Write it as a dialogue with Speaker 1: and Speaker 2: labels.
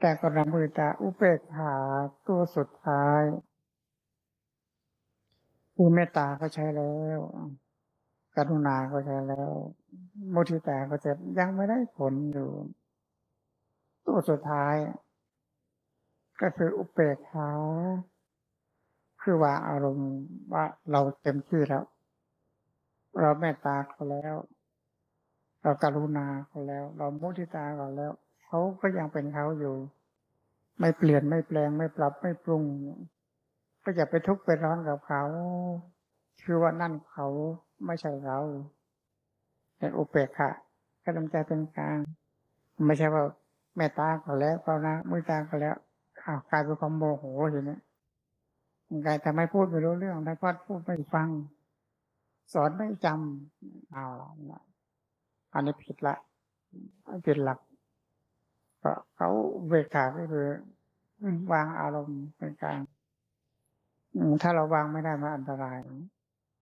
Speaker 1: แต่กำลังมุตตาอุเบกขาตัวสุดท้ายคือเมตตาก็ใช้แล้ว กรุณาก็ใช้แล้วมุทิตาก็จะยังไม่ได้ผลอยู่ ตัวสุดท้าย ก็คืออุเบกขาคือว่าอารมณ์ว่าเราเต็มที่แล้ว เราเมตตาเขาแล้ว เราการุณาเขาแล้ว เรามุทิตาเขาแล้ว เขาก็ยังเป็นเขาอยู่ ไม่เปลี่ยนไม่แปลงไม่ปรับไม่ปรุง ก็อย่าไปทุกข์ไปร้อนกับเขา คือว่านั่นเขาไม่ใช่เราแต่อุเบกขาก็ต้องใจเป็นกลาง ไม่ใช่ว่าเมตตาเขาแล้วเปล่านะมุทิตาเขาแล้วอ้าวกลายเป็นความโมโหทีนี้กลายทำให้พูดไม่รู้เรื่องถ้าพูดพูดไม่ฟัง สอนไม่จำเอาละอันนี้ผิดละผิดหลัก เพราเขาเวกขาก็คือวางอารมณ์เป็นกลางถ้าเราวางไม่ได้มันอันตราย